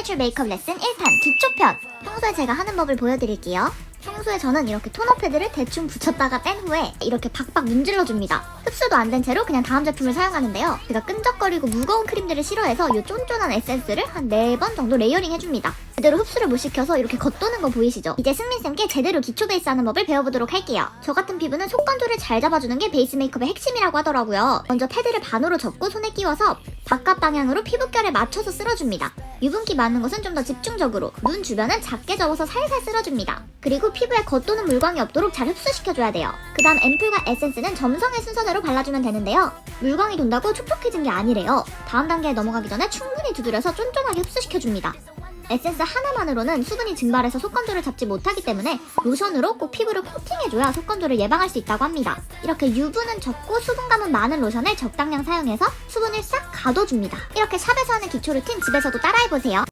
탈출 메이크업 레슨 1탄 기초편! 평소에 제가 하는 법을 보여드릴게요. 평소에 저는 이렇게 토너 패드를 대충 붙였다가 뺀 후에 이렇게 박박 문질러 줍니다. 흡수도 안 된 채로 그냥 다음 제품을 사용하는데요. 제가 끈적거리고 무거운 크림들을 싫어해서 이 쫀쫀한 에센스를 한 4번 정도 레이어링 해줍니다. 제대로 흡수를 못 시켜서 이렇게 겉도는 거 보이시죠? 이제 승민쌤께 제대로 기초 베이스 하는 법을 배워보도록 할게요. 저 같은 피부는 속 건조를 잘 잡아주는 게 베이스 메이크업의 핵심이라고 하더라고요. 먼저 패드를 반으로 접고 손에 끼워서 바깥 방향으로 피부결에 맞춰서 쓸어줍니다. 유분기 많은 곳은 좀 더 집중적으로, 눈 주변은 작게 접어서 살살 쓸어줍니다. 그리고 피부에 겉도는 물광이 없도록 잘 흡수시켜줘야 돼요. 그 다음 앰플과 에센스는 점성의 순서대로 발라주면 되는데요. 물광이 돈다고 촉촉해진 게 아니래요. 다음 단계에 넘어가기 전에 충분히 두드려서 쫀쫀하게 흡수시켜줍니다. 에센스 하나만으로는 수분이 증발해서 속건조를 잡지 못하기 때문에 로션으로 꼭 피부를 코팅해줘야 속건조를 예방할 수 있다고 합니다. 이렇게 유분은 적고 수분감은 많은 로션을 적당량 사용해서 수분을 싹 가둬줍니다. 이렇게 샵에서 하는 기초 루틴 집에서도 따라해보세요.